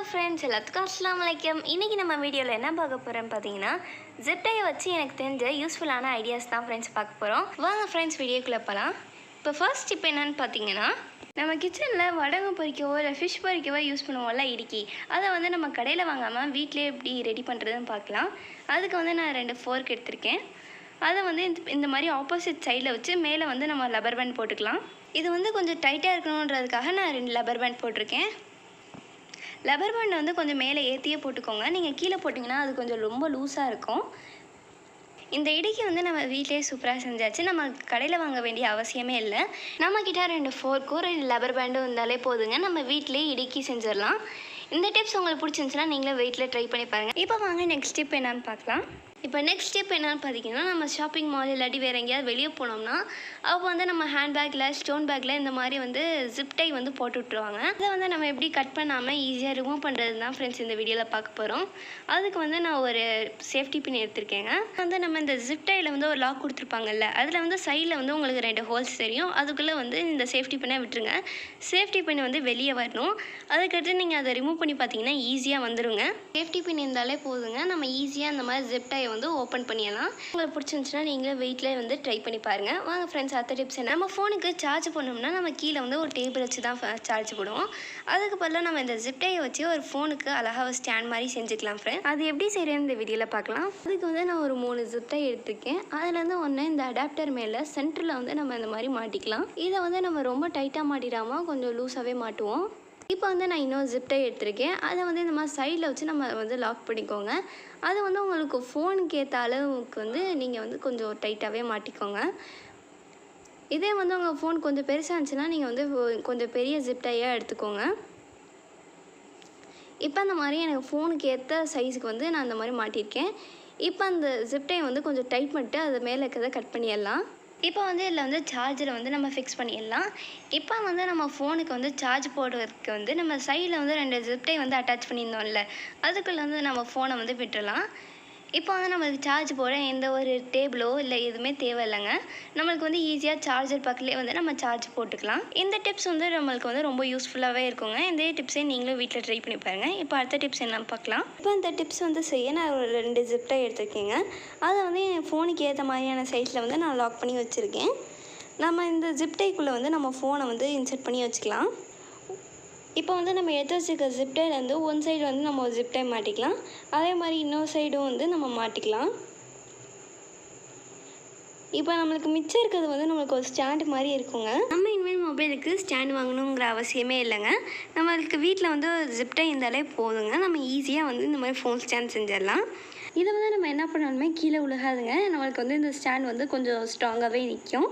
Friends எல்லாத்துக்கும் அஸ்லாம் வலைக்கம் இன்றைக்கி நம்ம வீடியோவில் என்ன பார்க்க போகிறோம் பார்த்தீங்கன்னா ஜிப்டையை வச்சு எனக்கு தெரிஞ்ச யூஸ்ஃபுல்லான ஐடியாஸ் தான் ஃப்ரெண்ட்ஸ் பார்க்க போகிறோம் வாங்க ஃப்ரெண்ட்ஸ் வீடியோக்குள்ளே போகலாம் இப்போ ஃபர்ஸ்ட் இப்போ என்னென்னு பார்த்தீங்கன்னா நம்ம கிச்சனில் வடகம் பொறிக்கவோ இல்லை ஃபிஷ் பொறிக்கவோ யூஸ் பண்ணுவோம்ல இடுக்கி. அதை வந்து நம்ம கடையில் வாங்காமல் வீட்டிலே எப்படி ரெடி பண்ணுறதுன்னு பார்க்கலாம். அதுக்கு வந்து நான் ரெண்டு ஃபோர்க் எடுத்திருக்கேன். அதை வந்து இந்த- இந்த மாதிரி ஆப்போசிட் சைடில் வச்சு மேலே வந்து நம்ம லப்பர் பேண்ட் போட்டுக்கலாம். இது வந்து கொஞ்சம் டைட்டாக இருக்கணுன்றதுக்காக நான் ரெண்டு லப்பர் பேண்ட் போட்டிருக்கேன். லெபர் பேண்ட் வந்து கொஞ்சம் மேலே ஏற்றியே போட்டுக்கோங்க. நீங்கள் கீழே போட்டிங்கன்னா அது கொஞ்சம் ரொம்ப லூஸாக இருக்கும். இந்த இடிக்கு வந்து நம்ம வீட்டிலேயே சூப்பராக செஞ்சாச்சு. நம்ம கடையில் வாங்க வேண்டிய அவசியமே இல்லை. நம்ம கிட்ட ரெண்டு ஃபோர்க்கும் ரெண்டு லெபர் பேண்டும் இருந்தாலே போதுங்க. நம்ம வீட்டிலேயே இடிக்கி செஞ்சிடலாம். இந்த டிப்ஸ் உங்களுக்கு பிடிச்சிருந்துச்சுன்னா நீங்களும் வெயிட்டில் ட்ரை பண்ணி பாருங்கள் இப்போ வாங்க நெக்ஸ்ட் டிப் என்னன்னு பார்க்கலாம். இப்போ நெக்ஸ்ட் ஸ்டெப் என்னென்னு பார்த்தீங்கன்னா நம்ம ஷாப்பிங் மால் இல்லாட்டி வேறு எங்கேயாவது வெளியே போனோம்னா அப்போ வந்து நம்ம ஹேண்ட் பேக்கில் ஸ்டோன் பேக்கில் இந்த மாதிரி வந்து ஜிப்டை வந்து போட்டு விட்ருவாங்க அதை வந்து நம்ம எப்படி கட் பண்ணாமல் ஈஸியாக ரிமூவ் பண்ணுறது தான் ஃப்ரெண்ட்ஸ் இந்த வீடியோவில் பார்க்க போகிறோம் அதுக்கு வந்து நான் ஒரு சேஃப்டி பின் எடுத்திருக்கேங்க. வந்து நம்ம இந்த ஜிப்டையில் வந்து ஒரு லாக் கொடுத்துருப்பாங்கல்ல அதில் வந்து சைடில் வந்து உங்களுக்கு ரெண்டு ஹோல்ஸ் தெரியும். அதுக்குள்ளே வந்து இந்த சேஃப்டி பின்னை விட்டுருங்க. சேஃப்டி பின் வந்து வெளியே வரணும். அதுக்கடுத்து நீங்கள் அதை ரிமூவ் பண்ணி பார்த்தீங்கன்னா ஈஸியாக வந்துருங்க. சேஃப்டி பின் இருந்தாலே போதுங்க. நம்ம ஈஸியாக அந்த மாதிரி ஜிப்டை டையை வந்து ஓப்பன் பண்ணிடலாம். உங்களுக்கு பிடிச்சிருந்துச்சுன்னா நீங்களே வெயிட்டில் வந்து ட்ரை பண்ணி பாருங்கள் வாங்க ஃப்ரெண்ட்ஸ் அடுத்த டிப்ஸ் என்ன? நம்ம ஃபோனுக்கு சார்ஜ் பண்ணோம்னா நம்ம கீழே வந்து ஒரு டேபிள் வச்சு தான் சார்ஜ் போடுவோம். அதுக்கு பதிலாக நம்ம இந்த ஜிப்டையை வச்சு ஒரு ஃபோனுக்கு அழகாக ஒரு ஸ்டாண்ட் மாதிரி செஞ்சுக்கலாம் ஃப்ரெண்ட் அது எப்படி செய்கிறேன்னு இந்த வீடியோவில் பார்க்கலாம். அதுக்கு வந்து நான் ஒரு மூணு ஜிப்டை எடுத்திருக்கேன். அதுலேருந்து ஒன்று இந்த அடாப்டர் மேலே சென்டரில் வந்து நம்ம இந்த மாதிரி மாட்டிக்கலாம். இதை வந்து நம்ம ரொம்ப டைட்டாக மாட்டிடாமல் கொஞ்சம் லூஸாகவே மாட்டுவோம். இப்போ வந்து நான் இன்னொரு ஜிப்டை எடுத்திருக்கேன். அதை வந்து இந்த மாதிரி சைடில் வச்சு நம்ம வந்து லாக் பண்ணிக்கோங்க. அது வந்து உங்களுக்கு ஃபோனுக்கு ஏற்ற அளவுக்கு வந்து நீங்கள் வந்து கொஞ்சம் டைட்டாகவே மாட்டிக்கோங்க. இதே வந்து உங்கள் ஃபோன் கொஞ்சம் பெருசாக இருந்துச்சுன்னா நீங்கள் வந்து கொஞ்சம் பெரிய ஜிப்டையாக எடுத்துக்கோங்க. இப்போ அந்த மாதிரி எனக்கு ஃபோனுக்கு ஏற்ற சைஸுக்கு வந்து நான் அந்த மாதிரி மாட்டியிருக்கேன். இப்போ அந்த ஜிப்டை வந்து கொஞ்சம் டைட் பண்ணிட்டு அது மேலே இருக்கிறத கட் பண்ணிடலாம். இப்போ வந்து இதில் வந்து சார்ஜரை வந்து நம்ம ஃபிக்ஸ் பண்ணிடலாம். இப்போ வந்து நம்ம ஃபோனுக்கு வந்து சார்ஜ் போடுறதுக்கு வந்து நம்ம சைடில் வந்து ரெண்டு ஜிப்டை வந்து அட்டாச் பண்ணியிருந்தோம்ல அதுக்குள்ளே வந்து நம்ம ஃபோனை வந்து விட்டுடலாம். இப்போ வந்து நம்மளுக்கு சார்ஜ் போட எந்த ஒரு டேபிளோ இல்லை எதுவுமே தேவையில்லைங்க. நம்மளுக்கு வந்து ஈஸியாக சார்ஜர் பக்கத்துலேயே வந்து நம்ம சார்ஜ் போட்டுக்கலாம். இந்த டிப்ஸ் வந்து நம்மளுக்கு வந்து ரொம்ப யூஸ்ஃபுல்லாகவே இருக்குங்க. இந்த டிப்ஸே நீங்களும் வீட்டில் ட்ரை பண்ணி பாருங்கள் இப்போ அடுத்த டிப்ஸ் என்ன பார்க்கலாம். இப்போ இந்த டிப்ஸ் வந்து செய்ய நான் ஒரு ரெண்டு ஜிப்டாக எடுத்திருக்கேங்க. அதை வந்து என் ஃபோனுக்கு ஏற்ற மாதிரியான சைஸில் வந்து நான் லாக் பண்ணி வச்சுருக்கேன். நம்ம இந்த ஜிப்டைக்குள்ளே வந்து நம்ம ஃபோனை வந்து இன்சர்ட் பண்ணி வச்சுக்கலாம். இப்போ வந்து நம்ம எடுத்து வச்சுருக்க ஜிப்டை வந்து ஒன் சைடு வந்து நம்ம ஒரு ஜிப்டை மாட்டிக்கலாம். அதே மாதிரி இன்னொரு சைடும் வந்து நம்ம மாட்டிக்கலாம். இப்போ நம்மளுக்கு மிச்சம் இருக்கிறது வந்து நம்மளுக்கு ஒரு ஸ்டாண்டு மாதிரி இருக்குங்க. நம்ம இனிமேல் மொபைலுக்கு ஸ்டாண்ட் வாங்கணுங்கிற அவசியமே இல்லைங்க. நம்மளுக்கு வீட்டில் வந்து ஒரு ஜிப்டை இருந்தாலே போதுங்க. நம்ம ஈஸியாக வந்து இந்த மாதிரி ஃபோன் ஸ்டாண்ட் செஞ்சிடலாம். இதை வந்து நம்ம என்ன பண்ணாலுமே கீழே விழுகாதுங்க நம்மளுக்கு வந்து இந்த ஸ்டாண்ட் வந்து கொஞ்சம் ஸ்ட்ராங்காகவே நிற்கும்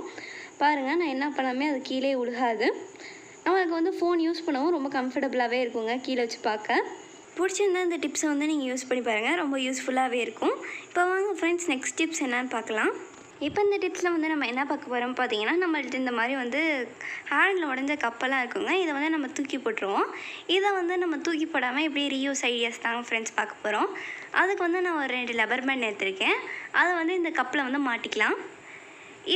பாருங்கள் நான் என்ன பண்ணாமே அது கீழே விழுகாது நம்மளுக்கு வந்து ஃபோன் யூஸ் பண்ணவும் ரொம்ப கம்ஃபர்டபுளாகவே இருக்குங்க. கீழே வச்சு பார்க்க. பிடிச்சிருந்தா இந்த டிப்ஸை வந்து நீங்கள் யூஸ் பண்ணி பாருங்கள் ரொம்ப யூஸ்ஃபுல்லாகவே இருக்கும். இப்போ வாங்க ஃப்ரெண்ட்ஸ் நெக்ஸ்ட் டிப்ஸ் என்னன்னு பார்க்கலாம். இப்போ இந்த டிப்ஸில் வந்து நம்ம என்ன பார்க்க போகிறோம் பார்த்தீங்கன்னா நம்மள்ட்ட இந்த மாதிரி வந்து ஹேண்டில் உடஞ்ச கப்பெல்லாம் இருக்குங்க. இதை வந்து நம்ம தூக்கி போட்டுருவோம். இதை வந்து நம்ம தூக்கி போடாமல் இப்படி ரீயூஸ் ஐடியாஸ் தாங்க ஃப்ரெண்ட்ஸ் பார்க்க போகிறோம் அதுக்கு வந்து நான் ஒரு ரெண்டு லெபர் பேண்ட் எடுத்திருக்கேன். அதை வந்து இந்த கப்பில் வந்து மாட்டிக்கலாம்.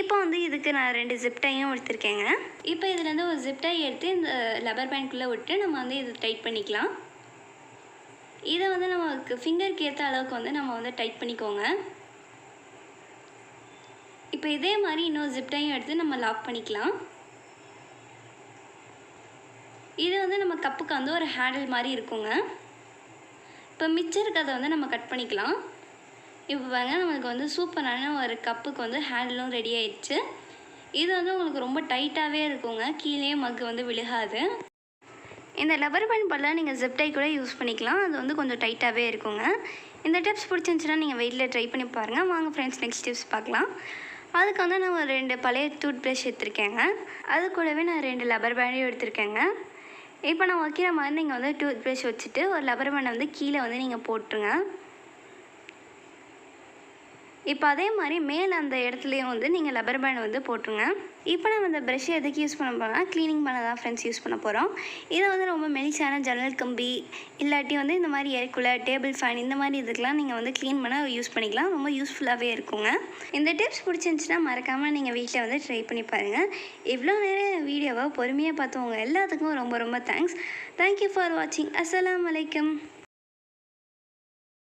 இப்போ வந்து இதுக்கு நான் ரெண்டு ஜிப்டையும் எடுத்திருக்கேங்க இப்போ இதுலேருந்து ஒரு ஜிப்டை எடுத்து இந்த லப்பர் பேண்ட்குள்ளே விட்டு நம்ம வந்து இது டைட் பண்ணிக்கலாம். இதை வந்து நமக்கு ஃபிங்கருக்கு ஏற்ற அளவுக்கு வந்து நம்ம வந்து டைட் பண்ணிக்கோங்க. இப்போ இதே மாதிரி இன்னொரு ஜிப்டையும் எடுத்து நம்ம லாக் பண்ணிக்கலாம். இது வந்து நம்ம கப்புக்கு வந்து ஒரு ஹேண்டில் மாதிரி இருக்குங்க. இப்போ மிச்சம் இருக்கிறத வந்து நம்ம கட் பண்ணிக்கலாம். இப்போ பாருங்கள் நம்மளுக்கு வந்து சூப்பரான ஒரு கப்புக்கு வந்து ஹேண்டிலும் ரெடி ஆயிடுச்சு. இது வந்து உங்களுக்கு ரொம்ப டைட்டாகவே இருக்குங்க. கீழே மக்கு வந்து விழுகாது. இந்த லப்பர் பேண்ட் பல்லாம் நீங்கள் ஜிப்டை கூட யூஸ் பண்ணிக்கலாம். அது வந்து கொஞ்சம் டைட்டாகவே இருக்குங்க. இந்த டிப்ஸ் பிடிச்சிருந்துச்சுன்னா நீங்கள் வெயிட்டில் ட்ரை பண்ணி பாருங்கள் வாங்க ஃப்ரெண்ட்ஸ் நெக்ஸ்ட் டிப்ஸ் பார்க்கலாம். அதுக்கு வந்து நான் ஒரு ரெண்டு பழைய டூத் ப்ரஷ் எடுத்திருக்கேங்க. அது கூடவே நான் ரெண்டு லப்பர் பேண்டையும் எடுத்திருக்கேங்க. இப்போ நான் வைக்கிற மாதிரி நீங்கள் வந்து டூத் ப்ரஷ் வச்சுட்டு ஒரு லப்பர் பேண்டை வந்து கீழே வந்து நீங்கள் போட்டுருங்க. இப்போ அதே மாதிரி மேலே அந்த இடத்துலையும் வந்து நீங்கள் லப்பர் பேண்ட் வந்து போட்டுருங்க. இப்போ நம்ம இந்த ப்ரஷ் எதுக்கு யூஸ் பண்ண போகிறோம்னா க்ளீனிங் பண்ண தான் ஃப்ரெண்ட்ஸ் யூஸ் பண்ண போகிறோம் இதை வந்து ரொம்ப மெலிசான ஜன்னல் கம்பி இல்லாட்டி வந்து இந்த மாதிரி ஏர் டேபிள் ஃபேன் இந்த மாதிரி இதுக்கெலாம் நீங்கள் வந்து க்ளீன் பண்ண யூஸ் பண்ணிக்கலாம். ரொம்ப யூஸ்ஃபுல்லாகவே இருக்குங்க. இந்த டிப்ஸ் பிடிச்சிருந்துச்சுன்னா மறக்காமல் நீங்கள் வீட்டில் வந்து ட்ரை பண்ணி பாருங்கள் இவ்வளோ நேரம் வீடியோவை பொறுமையாக பார்த்தவங்க எல்லாத்துக்கும் ரொம்ப ரொம்ப தேங்க்ஸ் தேங்க்யூ ஃபார் வாட்சிங் அஸ்லாம் வலைக்கம்